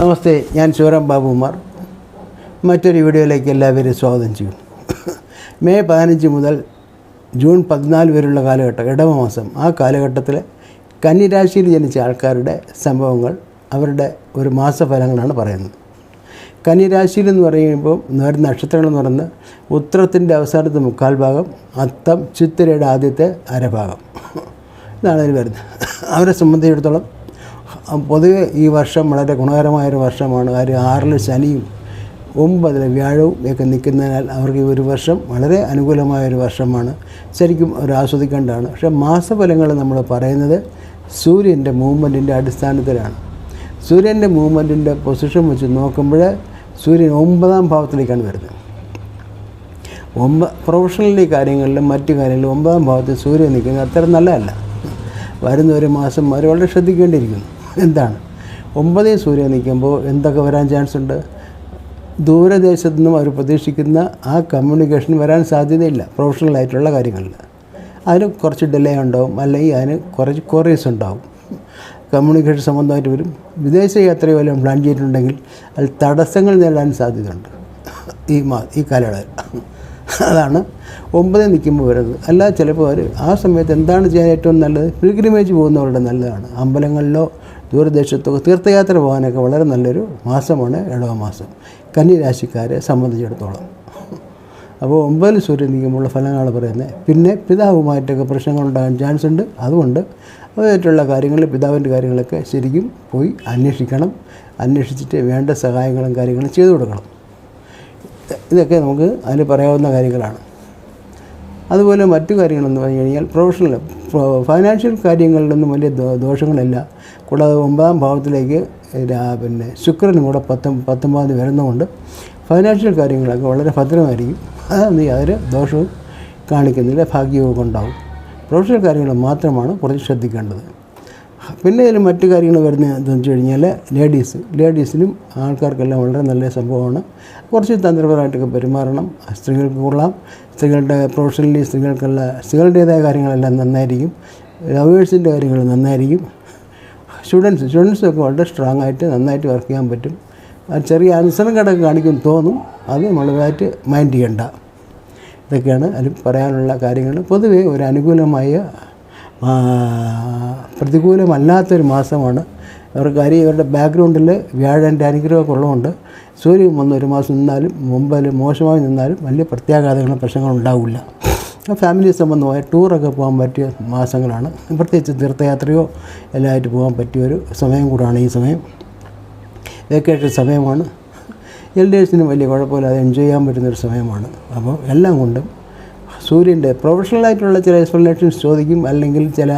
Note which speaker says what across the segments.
Speaker 1: നമസ്തേ ഞാൻ ശിവറാം ബാബുമാർ മറ്റൊരു വീഡിയോയിലേക്ക് എല്ലാവരെയും സ്വാഗതം ചെയ്യുന്നു മെയ് പതിനഞ്ച് മുതൽ ജൂൺ പതിനാല് വരെയുള്ള കാലഘട്ടം ഇടവമാസം ആ കാലഘട്ടത്തിൽ കന്നിരാശിയിൽ ജനിച്ച ആൾക്കാരുടെ സംഭവങ്ങൾ അവരുടെ ഒരു മാസഫലങ്ങളാണ് പറയുന്നത്. കന്നിരാശിയിൽ എന്ന് പറയുമ്പോൾ നേർ നക്ഷത്രങ്ങൾ എന്ന് പറയുന്നത് ഉത്രത്തിന്റെ അവസാനത്തെ മുക്കാൽ ഭാഗം അത്തം ചിത്തിരയുടെ ആദ്യത്തെ അരഭാഗം. ഇതാണ് അതിൽ വരുന്നത്. അവരെ സംബന്ധിച്ചിടത്തോളം പൊതുവെ ഈ വർഷം വളരെ ഗുണകരമായൊരു വർഷമാണ്. കാര്യം ആറിൽ ശനിയും ഒമ്പതിൽ വ്യാഴവും ഒക്കെ നിൽക്കുന്നതിനാൽ അവർക്ക് ഈ ഒരു വർഷം വളരെ അനുകൂലമായൊരു വർഷമാണ്. ശരിക്കും അവർ ആസ്വദിക്കേണ്ടതാണ്. പക്ഷേ മാസഫലങ്ങൾ നമ്മൾ പറയുന്നത് സൂര്യന്റെ മൂവ്മെന്റിന്റെ അടിസ്ഥാനത്തിലാണ്. സൂര്യന്റെ മൂവ്മെന്റിന്റെ പൊസിഷൻ വെച്ച് നോക്കുമ്പോൾ സൂര്യൻ ഒമ്പതാം ഭാവത്തിലേക്കാണ് വരുന്നത്. ഒമ്പ പ്രൊഫഷണലി കാര്യങ്ങളിലും മറ്റു കാര്യങ്ങളിലും ഒമ്പതാം ഭാവത്തിൽ സൂര്യൻ നിൽക്കുന്നത് അത്ര നല്ലതല്ല. വരുന്ന ഒരു മാസം അവർ വളരെ ശ്രദ്ധിക്കേണ്ടിയിരിക്കുന്നു. എന്താണ്? ഒമ്പതേ സൂര്യൻ നിൽക്കുമ്പോൾ എന്തൊക്കെ വരാൻ ചാൻസ് ഉണ്ട്? ദൂരദേശത്തു നിന്നും അവർ പ്രതീക്ഷിക്കുന്ന ആ കമ്മ്യൂണിക്കേഷൻ വരാൻ സാധ്യതയില്ല. പ്രൊഫഷണലായിട്ടുള്ള കാര്യങ്ങളിൽ. അതിന് കുറച്ച് ഡിലേ ഉണ്ടാവും. അല്ലെങ്കിൽ അതിന് കുറച്ച് കൊറീസ് ഉണ്ടാവും. കമ്മ്യൂണിക്കേഷൻ സംബന്ധമായിട്ട് വരും. വിദേശ യാത്രയോ വല്ലതും പ്ലാൻ ചെയ്തിട്ടുണ്ടെങ്കിൽ അതിൽ തടസ്സങ്ങൾ നേടാൻ സാധ്യതയുണ്ട്. ഈ മാ ഈ കാലയളവിൽ. അതാണ് ഒമ്പതിൽ നിൽക്കുമ്പോൾ വരുന്നത്. അല്ലാതെ ചിലപ്പോൾ അവർ ആ സമയത്ത് എന്താണ് ചെയ്യാൻ ഏറ്റവും നല്ലത്? പിൽഗ്രിമേജ് പോകുന്നവരുടെ നല്ലതാണ്. അമ്പലങ്ങളിലോ ദൂരദേശത്തോ തീർത്ഥയാത്ര പോകാനൊക്കെ വളരെ നല്ലൊരു മാസമാണ് ഏഴോ മാസം. കന്നിരാശിക്കാരെ സംബന്ധിച്ചിടത്തോളം. അപ്പോൾ ഒമ്പതിൽ സൂര്യൻ നിൽക്കുമ്പോൾ ഫലങ്ങളാണ് പറയുന്നത് പിന്നെ പിതാവുമായിട്ടൊക്കെ പ്രശ്നങ്ങളുണ്ടാകാൻ ചാൻസ് ഉണ്ട്. അതുകൊണ്ട് അതുമായിട്ടുള്ള കാര്യങ്ങൾ പിതാവിന്റെ കാര്യങ്ങളൊക്കെ ശരിക്കും പോയി അന്വേഷിക്കണം. അന്വേഷിച്ചിട്ട് വേണ്ട സഹായങ്ങളും കാര്യങ്ങളും ചെയ്തു കൊടുക്കണം. ഇതൊക്കെ നമുക്ക് അതിൽ പറയാവുന്ന കാര്യങ്ങളാണ്. അതുപോലെ മറ്റു കാര്യങ്ങളെന്ന് പറഞ്ഞു കഴിഞ്ഞാൽ പ്രൊഫഷണൽ ഫൈനാൻഷ്യൽ കാര്യങ്ങളിലൊന്നും വലിയ ദോഷങ്ങളില്ല. കൂടാതെ ഒമ്പതാം ഭാവത്തിലേക്ക് പിന്നെ ശുക്രനും കൂടെ പത്തം പത്തൊമ്പതാം വരുന്നതുകൊണ്ട് ഫൈനാൻഷ്യൽ കാര്യങ്ങളൊക്കെ വളരെ ഭദ്രമായിരിക്കും. അതൊന്നും യാതൊരു ദോഷവും കാണിക്കുന്നില്ല ഭാഗ്യവും ഉണ്ടാവും. പ്രൊഫഷണൽ കാര്യങ്ങൾ മാത്രമാണ് കുറച്ച് ശ്രദ്ധിക്കേണ്ടത്. പിന്നെ ഇതിൽ മറ്റു കാര്യങ്ങൾ വരുന്ന എന്താണെന്ന് വെച്ച് കഴിഞ്ഞാൽ ലേഡീസ് ലേഡീസിനും ആൾക്കാർക്കെല്ലാം വളരെ നല്ല സംഭവമാണ്. കുറച്ച് തന്ത്രപരമായിട്ടൊക്കെ പെരുമാറണം. സ്ത്രീകൾക്ക് കൊള്ളാം. സ്ത്രീകളുടെ പ്രൊഫഷണലി സ്ത്രീകൾക്കുള്ള സ്ത്രീകളുടേതായ കാര്യങ്ങളെല്ലാം നന്നായിരിക്കും. ലവേഴ്സിന്റെ കാര്യങ്ങൾ നന്നായിരിക്കും. സ്റ്റുഡൻസ് സ്റ്റുഡൻസൊക്കെ വളരെ സ്ട്രോങ് ആയിട്ട് നന്നായിട്ട് വർക്ക് ചെയ്യാൻ പറ്റും. ചെറിയ അനുസരണം കടക്ക് കാണിക്കും തോന്നും. അത് നമ്മളതായിട്ട് മൈൻഡ് ചെയ്യണ്ട. ഇതൊക്കെയാണ് അതിൽ പറയാനുള്ള കാര്യങ്ങൾ. പൊതുവേ ഒരു അനുകൂലമായ പ്രതികൂലമല്ലാത്തൊരു മാസമാണ്. അവർക്ക് കാര്യം ഇവരുടെ ബാക്ക്ഗ്രൗണ്ടിൽ വ്യാഴന്റെ അനുഗ്രഹമൊക്കെ ഉള്ളതുകൊണ്ട് സൂര്യൻ വന്ന് ഒരു മാസം നിന്നാലും മുമ്പിൽ മോശമായി നിന്നാലും വലിയ പ്രത്യാഘാതങ്ങളും പ്രശ്നങ്ങളും ഉണ്ടാവില്ല. ഫാമിലി സംബന്ധമായ ടൂറൊക്കെ പോകാൻ പറ്റിയ മാസങ്ങളാണ്. പ്രത്യേകിച്ച് തീർത്ഥയാത്രയോ എല്ലാമായിട്ട് പോകാൻ പറ്റിയ ഒരു സമയം കൂടാണ് ഈ സമയം. വെക്കേഷൻ സമയമാണ്. എൽഡേഴ്സിനും വലിയ കുഴപ്പമില്ലാതെ എൻജോയ് ചെയ്യാൻ പറ്റുന്നൊരു സമയമാണ്. അപ്പോൾ എല്ലാം കൊണ്ടും സൂര്യന്റെ പ്രൊഫഷണലായിട്ടുള്ള ചില എക്സ്പ്ലനേഷൻസ് ചോദിക്കും അല്ലെങ്കിൽ ചില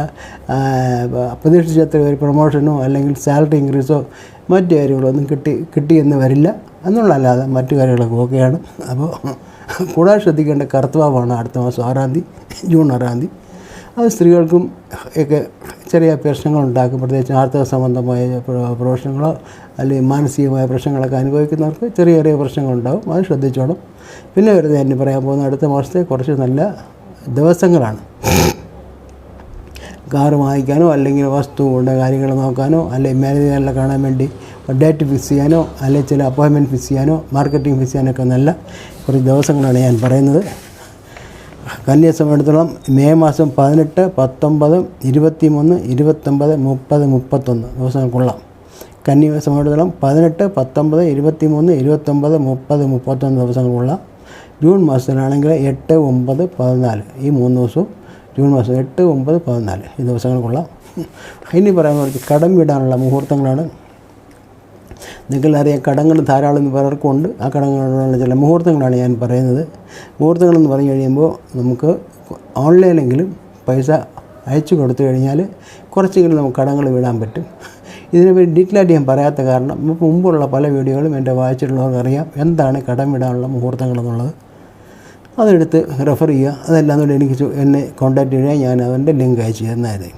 Speaker 1: പ്രതീക്ഷിച്ചത്ര ഒരു പ്രൊമോഷനോ അല്ലെങ്കിൽ സാലറി ഇൻക്രീസോ മറ്റു കാര്യങ്ങളോ ഒന്നും കിട്ടി കിട്ടിയെന്ന് വരില്ല. എന്നുള്ളതല്ലാതെ മറ്റു കാര്യങ്ങളൊക്കെ ഓക്കെയാണ്. അപ്പോൾ കൂടാതെ ശ്രദ്ധിക്കേണ്ട കർത്തവാണ് അടുത്ത മാസം ആറാം തീയതി ജൂൺ ആറാം തീയതി. അത് സ്ത്രീകൾക്കും ഒക്കെ ചെറിയ പ്രശ്നങ്ങൾ ഉണ്ടാക്കും. പ്രത്യേകിച്ച് ആർത്തവ സംബന്ധമായ പ്ര- പ്രശ്നങ്ങളോ അല്ലെങ്കിൽ മാനസികമായ പ്രശ്നങ്ങളൊക്കെ അനുഭവിക്കുന്നവർക്ക് ചെറിയ ചെറിയ പ്രശ്നങ്ങളുണ്ടാവും. അത് ശ്രദ്ധിച്ചോണം. പിന്നെ വരുന്നത് എന്നെ പറയാൻ പോകുന്ന അടുത്ത മാസത്തെ കുറച്ച് നല്ല ദിവസങ്ങളാണ്. കാറ് വാങ്ങിക്കാനോ അല്ലെങ്കിൽ വസ്തു വസ്തുവിന്റെ കാര്യങ്ങൾ നോക്കാനോ അല്ലെങ്കിൽ മാനേജറിനെ കാണാൻ വേണ്ടി ഡേറ്റ് ഫിക്സ് ചെയ്യാനോ അല്ലെങ്കിൽ ചില അപ്പോയിൻമെന്റ് ഫിക്സ് ചെയ്യാനോ മാർക്കറ്റിംഗ് ഫിക്സ് ചെയ്യാനൊക്കെ നല്ല കുറച്ച് ദിവസങ്ങളാണ് ഞാൻ പറയുന്നത്. കന്യാ സംബന്ധിച്ചിടത്തോളം മെയ് മാസം പതിനെട്ട് പത്തൊമ്പത് ഇരുപത്തി മൂന്ന് ഇരുപത്തൊമ്പത് മുപ്പത് മുപ്പത്തൊന്ന്. ദിവസങ്ങൾക്കൊള്ളാം കന്യാ സംബന്ധിച്ചിടത്തോളം പതിനെട്ട് പത്തൊമ്പത് ഇരുപത്തി മൂന്ന് ഇരുപത്തൊമ്പത് മുപ്പത് മുപ്പത്തൊന്ന് ദിവസങ്ങളുള്ള ജൂൺ മാസത്തിലാണെങ്കിൽ എട്ട് ഒമ്പത് പതിനാല്. ഈ മൂന്ന് ദിവസവും ജൂൺ മാസം എട്ട് ഒമ്പത് പതിനാല്. ഈ ദിവസങ്ങൾക്കുള്ള ഇനി പറയാൻ കുറച്ച് കടം വിടാനുള്ള മുഹൂർത്തങ്ങളാണ്. നിങ്ങൾക്കറിയാം കടങ്ങൾ ധാരാളം പലർക്കുണ്ട് ആ കടങ്ങളുള്ള ചില മുഹൂർത്തങ്ങളാണ് ഞാൻ പറയുന്നത്. മുഹൂർത്തങ്ങളെന്ന് പറഞ്ഞു കഴിയുമ്പോൾ നമുക്ക് ഓൺലൈനെങ്കിലും പൈസ അയച്ചു കൊടുത്തു കഴിഞ്ഞാൽ കുറച്ചെങ്കിലും നമുക്ക് കടങ്ങൾ വിടാൻ പറ്റും. ഇതിനെപ്പറ്റി ആയിട്ട് ഞാൻ പറയാത്ത കാരണം മുമ്പുള്ള പല വീഡിയോകളും എന്റെ വായിച്ചിട്ടുള്ളവർക്ക് അറിയാം എന്താണ് കടം വിടാനുള്ള മുഹൂർത്തങ്ങൾ എന്നുള്ളത്. അതെടുത്ത് റെഫർ ചെയ്യുക. അതെല്ലാം കൂടി എനിക്ക് എന്നെ കോൺടാക്റ്റ് ചെയ്യാൻ ഞാൻ അതിന്റെ ലിങ്ക് അയച്ചു തന്നായിരുന്നു.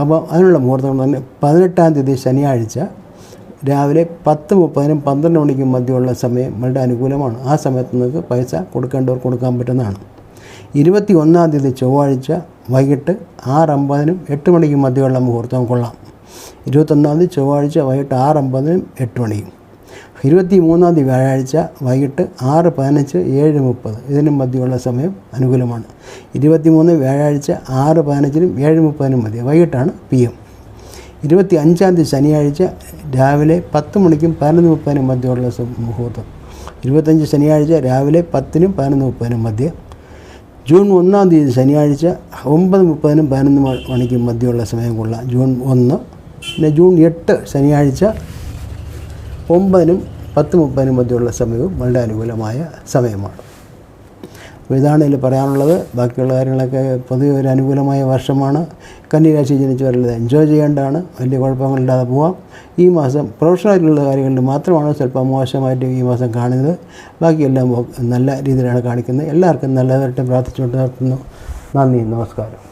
Speaker 1: അപ്പോൾ അതിനുള്ള മുഹൂർത്തം തന്നെ പതിനെട്ടാം തീയതി ശനിയാഴ്ച രാവിലെ പത്ത് മുപ്പതിനും പന്ത്രണ്ട് മണിക്കും മധ്യമുള്ള സമയം വളരെ അനുകൂലമാണ്. ആ സമയത്ത് നിങ്ങൾക്ക് പൈസ കൊടുക്കേണ്ടവർ കൊടുക്കാൻ പറ്റുന്നതാണ്. ഇരുപത്തി ഒന്നാം തീയതി ചൊവ്വാഴ്ച വൈകിട്ട് ആറ് അമ്പതിനും എട്ട് മണിക്കും മധ്യമുള്ള മുഹൂർത്തം കൊള്ളാം. ഇരുപത്തൊന്നാം തീയതി ചൊവ്വാഴ്ച വൈകിട്ട് ആറ് അമ്പതിനും എട്ട് മണിക്കും. ഇരുപത്തി മൂന്നാം തീയതി വ്യാഴാഴ്ച വൈകിട്ട് ആറ് പതിനഞ്ച് ഏഴ് മുപ്പത് ഇതിനും മധ്യമുള്ള സമയം അനുകൂലമാണ്. ഇരുപത്തി മൂന്ന് വ്യാഴാഴ്ച ആറ് പതിനഞ്ചിനും ഏഴ് മുപ്പതിനും മതി വൈകിട്ടാണ് പി എം. ഇരുപത്തി അഞ്ചാം തീയതി ശനിയാഴ്ച രാവിലെ പത്ത് മണിക്കും പതിനൊന്ന് മുപ്പതിനും മധ്യമുള്ള മുഹൂർത്തം. ഇരുപത്തഞ്ച് ശനിയാഴ്ച രാവിലെ പത്തിനും പതിനൊന്ന് മുപ്പതിനും മധ്യ. ജൂൺ ഒന്നാം തീയതി ശനിയാഴ്ച ഒമ്പത് മുപ്പതിനും പതിനൊന്ന് മണിക്കും മധ്യമുള്ള സമയം കൊള്ളാം ജൂൺ ഒന്ന് പിന്നെ ജൂൺ എട്ട് ശനിയാഴ്ച ഒമ്പതിനും പത്ത് മുപ്പതിനും മധ്യമുള്ള സമയവും വളരെ അനുകൂലമായ സമയമാണ്. അപ്പോൾ ഇതാണ് ഇതിൽ പറയാനുള്ളത്. ബാക്കിയുള്ള കാര്യങ്ങളൊക്കെ പൊതുവെ ഒരു അനുകൂലമായ വർഷമാണ്. കന്നിരാശി ജനിച്ചവരുള്ളത് എൻജോയ് ചെയ്യേണ്ടതാണ്. വലിയ കുഴപ്പങ്ങളില്ലാതെ പോവാം. ഈ മാസം പ്രൊഫഷണലായിട്ടുള്ള കാര്യങ്ങളിൽ മാത്രമാണ് സ്വല്പം മോശമായിട്ട് ഈ മാസം കാണുന്നത്. ബാക്കിയെല്ലാം നല്ല രീതിയിലാണ് കാണിക്കുന്നത്. എല്ലാവർക്കും നല്ലതായിട്ട് പ്രാർത്ഥിച്ചുകൊണ്ട് നിർത്തുന്നു. നന്ദി. നമസ്കാരം.